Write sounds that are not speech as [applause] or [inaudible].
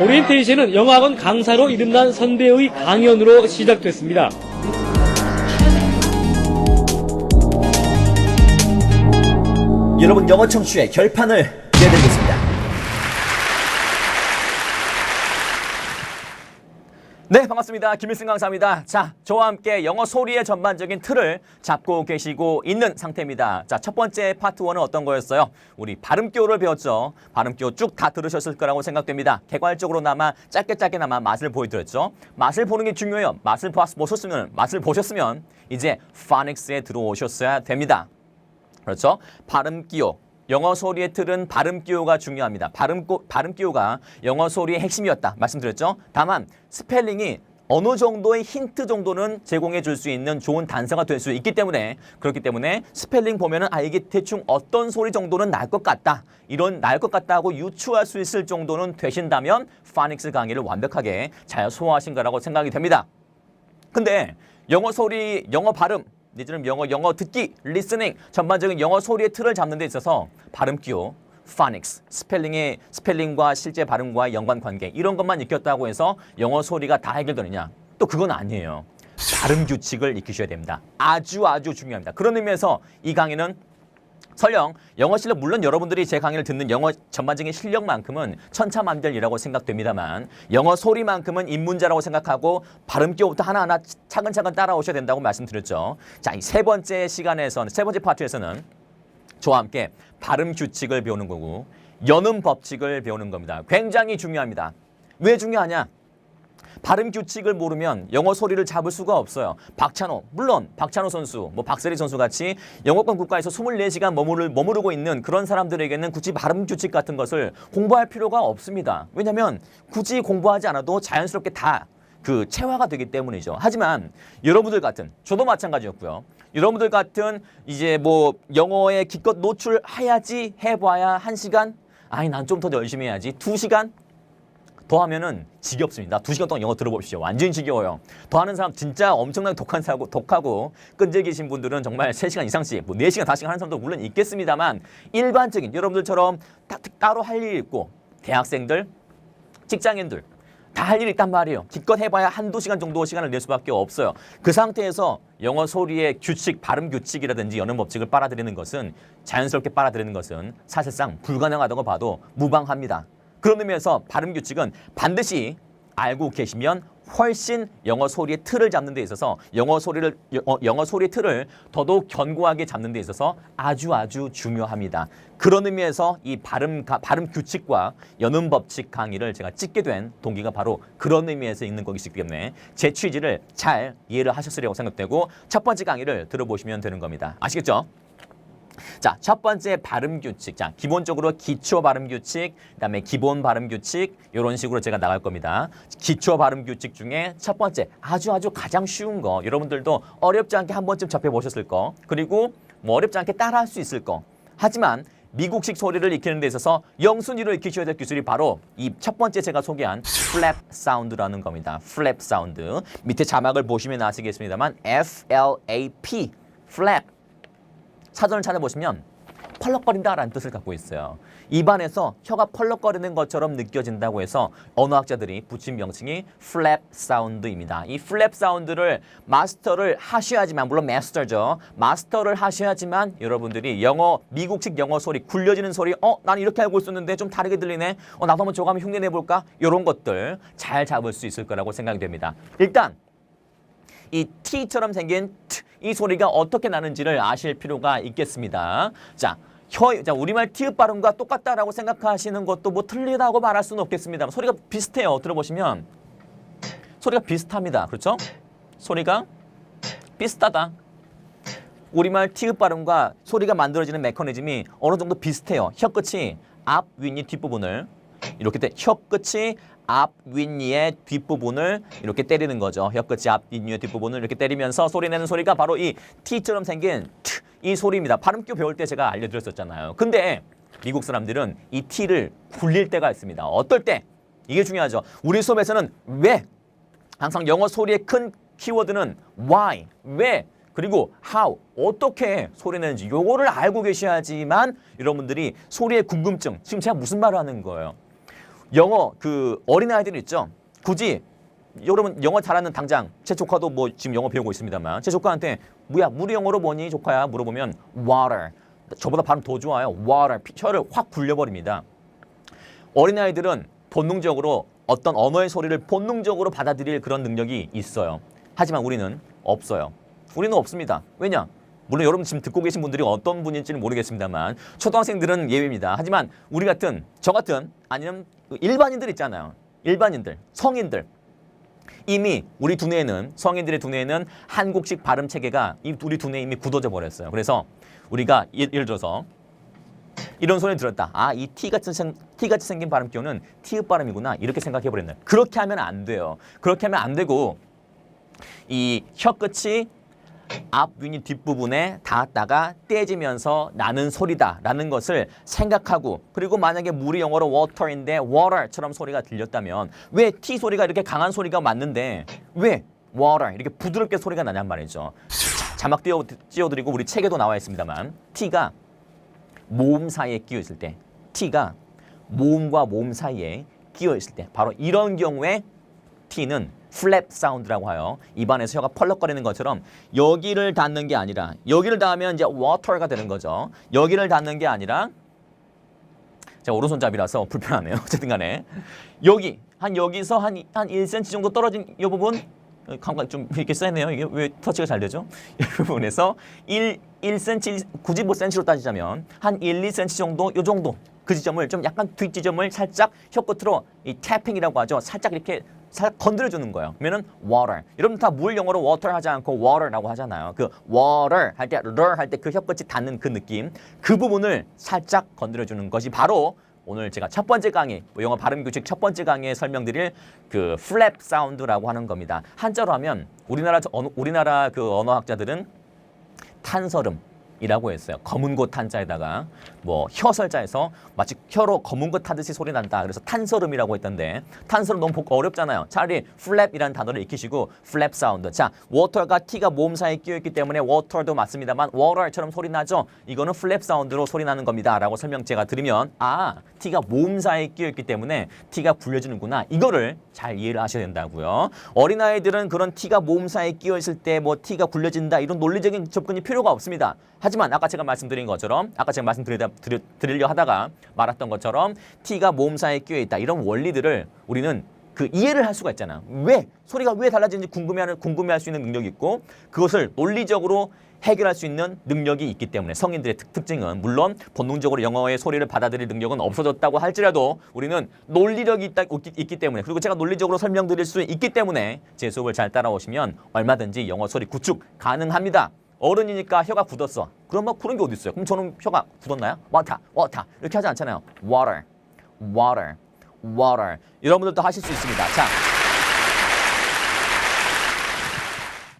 오리엔테이션은 영어학원 강사로 이름난 선배의 강연으로 시작됐습니다. 여러분 영어 청취의 결판을 내드리겠습니다. 네, 반갑습니다. 김일승 강사입니다. 자, 저와 함께 영어 소리의 전반적인 틀을 잡고 계시고 있는 상태입니다. 자, 첫 번째 파트 1은 어떤 거였어요? 우리 발음교를 배웠죠. 발음교 쭉 다 들으셨을 거라고 생각됩니다. 개괄적으로나마 짧게 짧게나마 맛을 보여드렸죠. 맛을 보는 게 중요해요. 맛을 봐- 보셨으면, 맛을 보셨으면 이제 파닉스에 들어오셨어야 됩니다. 그렇죠? 발음 기호. 영어 소리의 틀은 발음 기호가 중요합니다. 발음, 고- 발음 기호가 영어 소리의 핵심이었다. 말씀드렸죠? 다만 스펠링이 어느 정도의 힌트 정도는 제공해 줄 수 있는 좋은 단서가 될 수 있기 때문에 그렇기 때문에 스펠링 보면은 아 이게 대충 어떤 소리 정도는 날 것 같다. 이런 날 것 같다고 유추할 수 있을 정도는 되신다면 파닉스 강의를 완벽하게 잘 소화하신 거라고 생각이 됩니다. 근데 영어 소리, 영어 발음, 니들은 영어, 영어 듣기, 리스닝, 전반적인 영어 소리의 틀을 잡는 데 있어서 발음 기호, phonics, 스펠링의 스펠링과 실제 발음과의 연관 관계 이런 것만 익혔다고 해서 영어 소리가 다 해결되느냐? 또 그건 아니에요. 발음 규칙을 익히셔야 됩니다. 아주 아주 중요합니다. 그런 의미에서 이 강의는 설령 영어 실력 물론 여러분들이 제 강의를 듣는 영어 전반적인 실력만큼은 천차만별이라고 생각됩니다만 영어 소리만큼은 입문자라고 생각하고 발음교부터 하나하나 차근차근 따라오셔야 된다고 말씀드렸죠. 자, 이 세 번째 시간에서는 세 번째 파트에서는 저와 함께 발음 규칙을 배우는 거고 연음 법칙을 배우는 겁니다. 굉장히 중요합니다. 왜 중요하냐? 발음 규칙을 모르면 영어 소리를 잡을 수가 없어요. 박찬호, 물론 박찬호 선수, 뭐 박세리 선수 같이 영어권 국가에서 24시간 머무를, 머무르고 있는 그런 사람들에게는 굳이 발음 규칙 같은 것을 공부할 필요가 없습니다. 왜냐하면 굳이 공부하지 않아도 자연스럽게 다그 체화가 되기 때문이죠. 하지만 여러분들 같은 저도 마찬가지였고요. 여러분들 같은 이제 뭐 영어에 기껏 노출해야지 해봐야 한 시간 아니 난 좀 더 열심히 해야지 두 시간 더 하면은 지겹습니다. 두 시간 동안 영어 들어보십시오. 완전히 지겨워요. 더 하는 사람 진짜 엄청나게 독한 사고, 독하고 끈질기신 분들은 정말 세시간 이상씩, 뭐 네시간 다시간 하는 사람도 물론 있겠습니다만 일반적인 여러분들처럼 딱 따로 할 일이 있고 대학생들, 직장인들 다할 일이 있단 말이에요. 기껏 해봐야 한두 시간 정도 시간을 낼 수밖에 없어요. 그 상태에서 영어 소리의 규칙, 발음 규칙이라든지 연음 법칙을 빨아들이는 것은 자연스럽게 빨아들이는 것은 사실상 불가능하다고 봐도 무방합니다. 그런 의미에서 발음 규칙은 반드시 알고 계시면 훨씬 영어 소리의 틀을 잡는 데 있어서 영어 소리를 어, 영어 소리의 틀을 더더욱 견고하게 잡는 데 있어서 아주 아주 중요합니다. 그런 의미에서 이 발음 가- 발음 규칙과 연음 법칙 강의를 제가 찍게 된 동기가 바로 그런 의미에서 있는 것이기 때문에 제 취지를 잘 이해를 하셨으리라고 생각되고 첫 번째 강의를 들어보시면 되는 겁니다. 아시겠죠? 자, 첫 번째 발음 규칙. 자, 기본적으로 기초 발음 규칙, 그다음에 기본 발음 규칙 이런 식으로 제가 나갈 겁니다. 기초 발음 규칙 중에 첫 번째 아주 아주 가장 쉬운 거 여러분들도 어렵지 않게 한 번쯤 접해 보셨을 거. 그리고 뭐 어렵지 않게 따라할 수 있을 거. 하지만 미국식 소리를 익히는 데 있어서 영순위로 익히셔야 될 기술이 바로 이 첫 번째 제가 소개한 플랩 사운드라는 겁니다. 플랩 사운드. 밑에 자막을 보시면 아시겠습니다만 F L A P 플랩 사전을 찾아보시면 펄럭거린다라는 뜻을 갖고 있어요. 입안에서 혀가 펄럭거리는 것처럼 느껴진다고 해서 언어학자들이 붙인 명칭이 플랩 사운드입니다. 이 플랩 사운드를 마스터를 하셔야지만 물론 마스터죠. 마스터를 하셔야지만 여러분들이 영어 미국식 영어 소리 굴려지는 소리 어 난 이렇게 알고 있었는데 좀 다르게 들리네. 어 나도 한번 저거 한번 흉내 내 볼까? 이런 것들 잘 잡을 수 있을 거라고 생각이 됩니다. 일단 이 T처럼 생긴 T, 이 소리가 어떻게 나는지를 아실 필요가 있겠습니다. 자, 혀, 자 우리말 티읕 발음과 똑같다라고 생각하시는 것도 뭐 틀리다고 말할 수는 없겠습니다. 소리가 비슷해요. 들어보시면 소리가 비슷합니다. 그렇죠? 소리가 비슷하다. 우리말 티읕 발음과 소리가 만들어지는 메커니즘이 어느 정도 비슷해요. 혀 끝이 앞, 윗니 뒷부분을 이렇게 때, 혀 끝이 앞, 윗니의 뒷부분을 이렇게 때리는 거죠. 혀 끝이 앞, 윗니의 뒷부분을 이렇게 때리면서 소리 내는 소리가 바로 이 T처럼 생긴 트, 이 소리입니다. 발음교 배울 때 제가 알려드렸었잖아요. 근데 미국 사람들은 이 T를 굴릴 때가 있습니다. 어떨 때? 이게 중요하죠. 우리 수업에서는 왜 항상 영어 소리의 큰 키워드는 why, 왜, 그리고 how, 어떻게 소리 내는지 요거를 알고 계셔야지만 여러분들이 소리의 궁금증, 지금 제가 무슨 말을 하는 거예요? 영어 그 어린 아이들 있죠. 굳이 여러분 영어 잘하는 당장 제 조카도 뭐 지금 영어 배우고 있습니다만 제 조카한테 뭐야 물이 영어로 뭐니? 조카야 물어보면 water. 저보다 발음 더 좋아요. water. 피- 혀를 확 굴려버립니다. 어린 아이들은 본능적으로 어떤 언어의 소리를 본능적으로 받아들일 그런 능력이 있어요. 하지만 우리는 없어요. 우리는 없습니다. 왜냐 물론 여러분 지금 듣고 계신 분들이 어떤 분인지는 모르겠습니다만 초등학생들은 예외입니다 하지만 우리 같은 저 같은 아니면 일반인들 있잖아요 일반인들 성인들 이미 우리 두뇌에는 성인들의 두뇌에는 한국식 발음 체계가 이 우리 두뇌에 이미 굳어져 버렸어요. 그래서 우리가 예, 예를 들어서 이런 소리 들었다. 아, 이 T 같은 생, T 같이 생긴 발음 기호는 T읍 발음이구나. 이렇게 생각해 버렸네. 그렇게 하면 안 돼요. 그렇게 하면 안 되고 이 혀 끝이 앞 윗니 뒷부분에 닿았다가 떼지면서 나는 소리다 라는 것을 생각하고 그리고 만약에 물이 영어로 water인데 water처럼 소리가 들렸다면 왜 T 소리가 이렇게 강한 소리가 맞는데 왜 water 이렇게 부드럽게 소리가 나냔 말이죠. 자, 자막 띄워, 띄워드리고 우리 책에도 나와 있습니다만 T가 모음 사이에 끼어 있을 때 T가 모음과 모음 사이에 끼어 있을 때 바로 이런 경우에 T는 플랩 사운드라고 하여 입안에서 혀가 펄럭거리는 것처럼 여기를 닿는 게 아니라 여기를 닿으면 이제 water가 되는 거죠. 여기를 닿는 게 아니라 제가 오른손잡이라서 불편하네요. [laughs] 어쨌든 간에 여기 한 여기서 한, 한 1cm 정도 떨어진 이 부분 어, 감각 좀 이렇게 세네요. 이게 왜 터치가 잘 되죠? [laughs] 이 부분에서 1, 1cm, 굳이 뭐 cm로 따지자면 한 1, 2cm 정도 요 정도 그 지점을 좀 약간 뒷 지점을 살짝 혀 끝으로 이 태핑이라고 하죠. 살짝 이렇게 살 건드려 주는 거예요. 그러면은 water. 여러분 다 물 영어로 water 하지 않고 water라고 하잖아요. 그 water 할 때, r 할 때 그 혀끝이 닿는 그 느낌, 그 부분을 살짝 건드려 주는 것이 바로 오늘 제가 첫 번째 강의, 뭐 영어 발음 규칙 첫 번째 강의에 설명드릴 그 플랩 사운드라고 하는 겁니다. 한자로 하면 우리나라 우리나라 그 언어학자들은 탄설음 이라고 했어요. 검은 것 탄자에다가 뭐 혀설자에서 마치 혀로 검은 것 타듯이 소리 난다. 그래서 탄설음이라고 했던데 탄설음 너무 어렵잖아요. 차라리 플랩이라는 단어를 익히시고 플랩 사운드. 자, 워터가 T가 모음 사이에 끼어 있기 때문에 워터도 맞습니다만 워터처럼 소리 나죠. 이거는 플랩 사운드로 소리 나는 겁니다 라고 설명 제가 드리면 아, T가 모음 사이에 끼어 있기 때문에 T가 굴려지는구나. 이거를 잘 이해를 하셔야 된다고요. 어린아이들은 그런 T가 모음 사이에 끼어 있을 때 뭐 T가 굴려진다 이런 논리적인 접근이 필요가 없습니다. 하지만 아까 제가 말씀드린 것처럼 아까 제가 말씀드리다 드리, 드리려 하다가 말았던 것처럼 T가 모음 사이에 끼어 있다 이런 원리들을 우리는 그 이해를 할 수가 있잖아. 왜 소리가 왜 달라지는지 궁금해하는 궁금해할 수 있는 능력이 있고 그것을 논리적으로 해결할 수 있는 능력이 있기 때문에 성인들의 특, 특징은 물론 본능적으로 영어의 소리를 받아들일 능력은 없어졌다고 할지라도 우리는 논리력이 있다, 있기 때문에 그리고 제가 논리적으로 설명드릴 수 있기 때문에 제 수업을 잘 따라오시면 얼마든지 영어 소리 구축 가능합니다. 어른이니까 혀가 굳었어. 그럼 뭐 그런 게 어디 있어요? 그럼 저는 혀가 굳었나요? water, water 이렇게 하지 않잖아요. water, water, water. 여러분들도 하실 수 있습니다. 자,